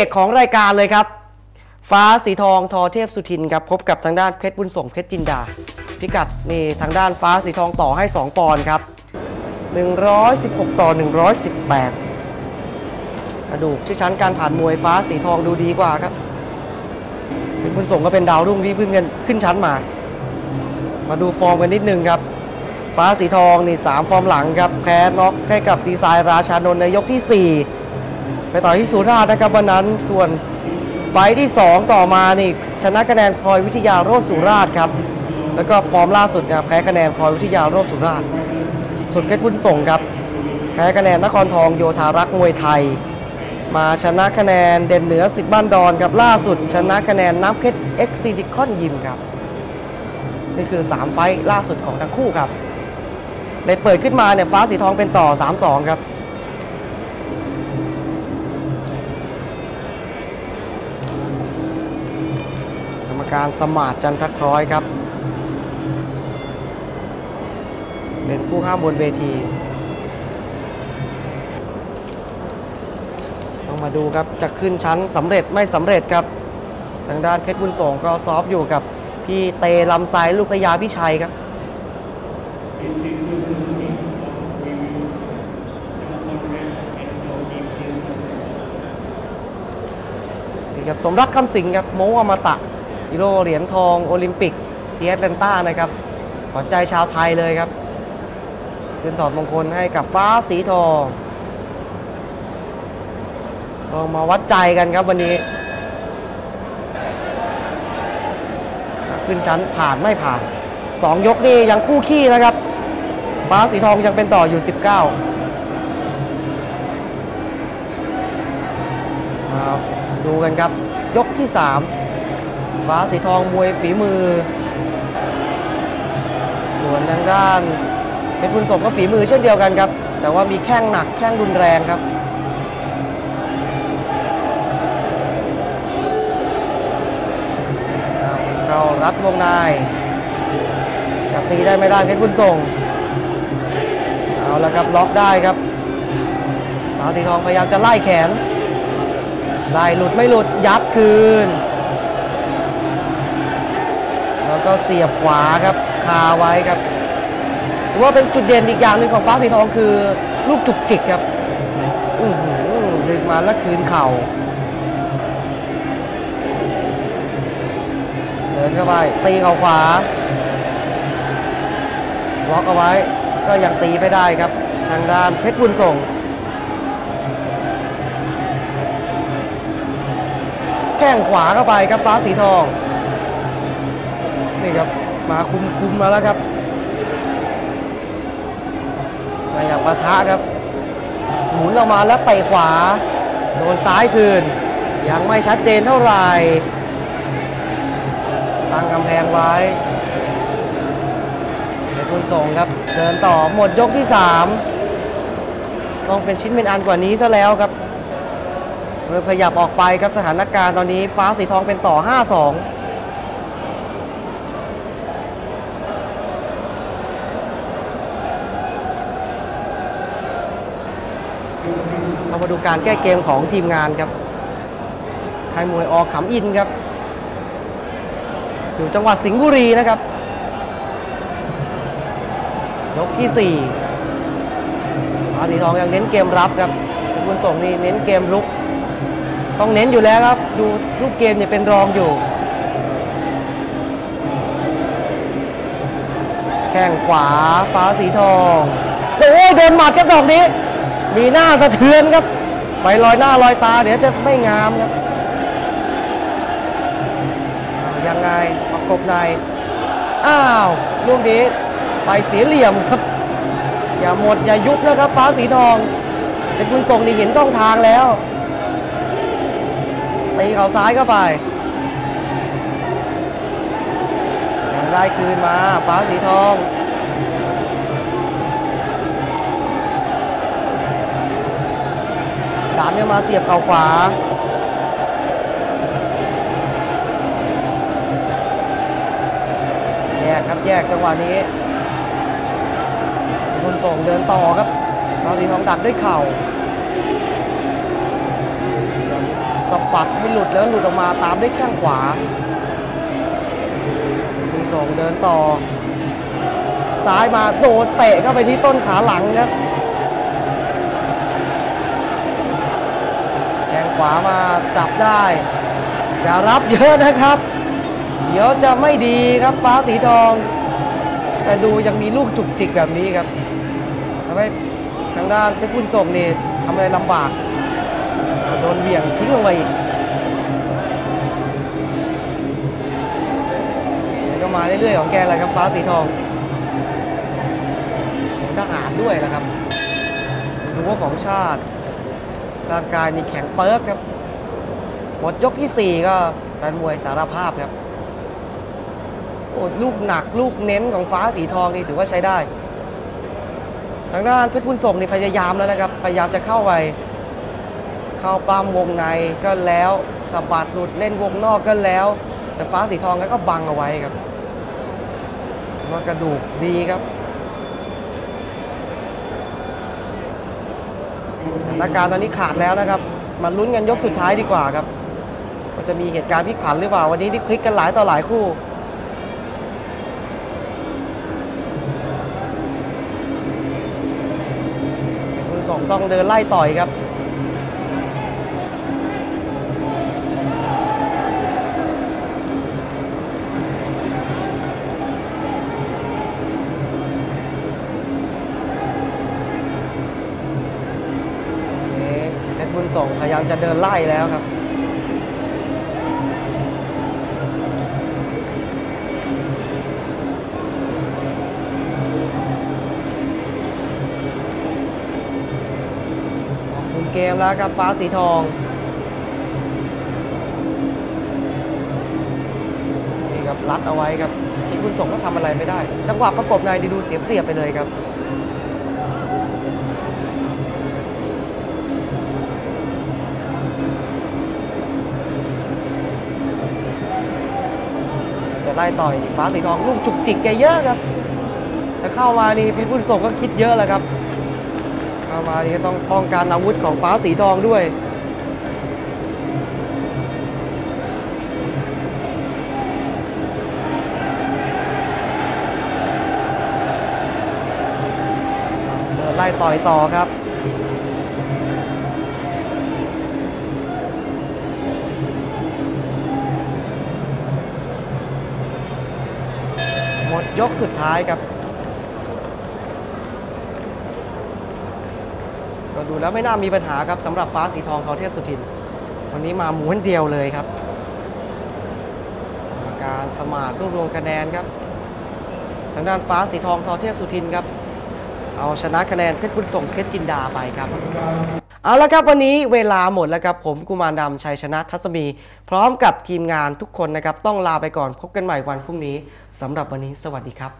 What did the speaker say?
อกของรายการเลยครับ ฟ้าสีทองทอเทพสุทินครับพบกับทางด้านเพชรบุญส่งเพชรจินดา พิกัดนี่ทางด้านฟ้าสีทองต่อให้ 2 ปอนด์ครับ 116 ต่อ 118 กระดูกชื่อชั้นการผ่านมวยฟ้าสีทองดูดีกว่าครับเพชรบุญส่งก็เป็นดาวรุ่งที่เพิ่งขึ้นชั้นมา มาดูฟอร์มกันนิดนึงครับฟ้าสีทองนี่3ฟอร์มหลังครับแพ้น็อกให้กับดีไซน์ราชานนท์ในยกที่ 4 ไปต่อที่สุราษฎร์นะครับวันนั้นส่วนไฟที่ 2 ต่อมานี่ชนะคะแนนพลอยวิทยาโรสุราษฎร์ครับแล้วก็ฟอร์มล่าสุดเนี่ยแพ้คะแนนพลอยวิทยาโรสุราษฎร์ส่วนเพชรบุญส่งครับแพ้คะแนนนครทองโยธารักษมวยไทย มาชนะคะแนนเด่นเหนือสิทธิ์บ้านดอนครับล่าสุด ชนะคะแนนน้ำเพชรเอ็กซิดิคอนยิมครับนี่คือ 3 ไฟล่าสุดของทั้งคู่ครับเลดเปิดขึ้นมาเนี่ยฟ้าสีทองเป็นต่อ 3-2 ครับ การสมาร์ทจันทคร้อยครับเป็นผู้ห้ามบนเวทีต้องมาดูครับจะขึ้นชั้นสำเร็จไม่สำเร็จครับ ทางด้านเพชรบุญส่งก็ซอฟต์อยู่กับพี่เตลำไซลูกพยาพี่ชัยครับนี่ครับสมรักคำสิงครับโมอมตะ ฮีโร่เหรียญทองโอลิมปิกที่แอตแลนตานะครับขวัญใจชาวไทยเลยครับขึ้นถอดมงคลให้กับฟ้าสีทองลองมาวัดใจกันครับวันนี้จะขึ้นชั้นผ่านไม่ผ่าน 2 ยกนี่ยังคู่ขี้นะครับ ฟ้าสีทองยังเป็นต่ออยู่ 19มาดูกันครับ ยกที่ 3 ฟ้าสีทองมวยฝีมือ ส่วนทางด้านเพชรบุญสมก็ฝีมือเช่นเดียวกันครับ แต่ว่ามีแข้งหนักแข้งรุนแรงครับเข้ารัดวงในจะตีได้ไม่ได้เพชรบุญส่งเอาละครับล็อกได้ครับฟ้าสีทองพยายามจะไล่แขนไล่หลุดไม่หลุดยัดคืน แล้วก็เสียบขวาครับคาไว้ครับถือว่าเป็นจุดเด่นอีกอย่างหนึ่งของฟ้าสีทองคือ ลูกจุกจิกครับอือหือดึงมาแล้วคืนเข่าเดินเข้าไปตีเข่าขวาล็อกเอาไว้ก็ยังตีไม่ได้ครับ ทางด้านเพชรบุญส่งแข้งขวาเข้าไปครับฟ้าสีทอง นี่ครับมาคุมคุมมาแล้วครับมาอยากปะทะครับ หมุนออกมาแล้วเตะขวา โดนซ้ายคืน ยังไม่ชัดเจนเท่าไหร่ ตั้งกำแพงไว้เดี๋ยวคุณส่งครับ เดินต่อหมดยกที่ 3 ต้องเป็นชิ้นเป็นอันกว่านี้ซะแล้วครับเมื่อขยับออกไปครับสถานการณ์ตอนนี้ฟ้าสีทองเป็นต่อ 5-2 เรามาดูการแก้เกมของทีมงานครับค่ายมวยอขำอินครับ อยู่จังหวัดสิงห์บุรีนะครับ ยกที่ 4 อาสีทองยังเน้นเกมรับครับเป็นบุญส่งนี่เน้นเกมรุก ต้องเน้นอยู่แล้วครับ ดูรูปเกมเนี่ยเป็นรองอยู่ แข้งขวาฟ้าสีทอง โอ้ยโดนหมัดครับดอกนี้ มีหน้าสะเทือนครับ ไปลอยหน้าลอยตาเดี๋ยวจะไม่งามครับยังไงประกบในอ้าวลูกนี้ไปเสียเหลี่ยมครับ อย่าหมดอย่ายุบนะครับ ฟ้าสีทองเป็นคุณส่งนี่เห็นช่องทางแล้วตีเขาซ้ายเข้าไปยังได้คืนมาฟ้าสีทอง ดันเนี่ยมาเสียบเข่าขวาแยกครับแยกจังหวะนี้คุณส่งเดินต่อครับราสีทองดักด้วยเข่าสะบัดให้หลุดแล้วหลุดออกมาตามด้วยแข้งขวาบุญส่งเดินต่อ ซ้ายมาโดนเตะเข้าไปที่ต้นขาหลังครับ วามาจับได้อย่ารับเยอะนะครับ เดี๋ยวจะไม่ดีครับฟ้าสีทอง แต่ดูยังมีลูกจุกจิกแบบนี้ครับทำให้ทางด้านเพชรบุญส่งนี่ทำอะไรลำบากโดนเหวี่ยงทิ้งลงไปอีกเดี๋ยวก็มาเรื่อยๆของแกแหละครับฟ้าสีทองเป็นทหารด้วยแหละครับรั้วของชาติ ร่างกายนี่แข็งเปิ๊กครับ หมดยกที่ 4 ก็แฟนมวยสารภาพครับโอ้ลูกหนักลูกเน้นของฟ้าสีทองนี่ถือว่าใช้ได้ ทางด้านเพชรบุญส่งนี่พยายามแล้วนะครับ พยายามจะเข้าไป เข้าปั้มวงในก็แล้วสะบัดหลุดเล่นวงนอกก็แล้ว แต่ฟ้าสีทองก็บังเอาไว้ครับว่ากระดูกดีครับ นาการตอนนี้ขาดแล้วนะครับ มาลุ้นกันยกสุดท้ายดีกว่าครับมันจะมีเหตุการณ์พลิกผันหรือเปล่า วันนี้ที่พลิกกันหลายต่อหลายคู่คุณสองต้องเดินไล่ต่อยครับ พยายามจะเดินไล่แล้วครับคุมเกมแล้วครับฟ้าสีทองนี่ครับรัดเอาไว้ครับที่คุณส่งก็ทำอะไรไม่ได้ จังหวะประกบในดีดูเสียเปรียบไปเลยครับ ล่ต่อยฟ้าสีทองลูกจุกจิกแกเยอะครับจะเข้ามานี่เพชรบุญส่งก็คิดเยอะแล้วครับ เข้ามานี่ก็ต้องป้องกันอาวุธของฟ้าสีทองด้วยเดินไล่ต่อยต่อครับ หมดยกสุดท้ายครับ ก็ดูแล้วไม่น่ามีปัญหาครับสำหรับฟ้าสีทองทอเทพสุทิน วันนี้มาม้วนเดียวเลยครับกรรมการสมาร์ทรวบรวมคะแนนครับ ทางด้านฟ้าสีทองทอเทพสุทินครับ เอาชนะคะแนนเพชรบุญส่งเพชรจินดาไปครับ เอาละครับวันนี้เวลาหมดแล้วครับผมกุมารดำชัยชนะทัศมี พร้อมกับทีมงานทุกคนนะครับ ต้องลาไปก่อนพบกันใหม่วันพรุ่งนี้สำหรับวันนี้สวัสดีครับ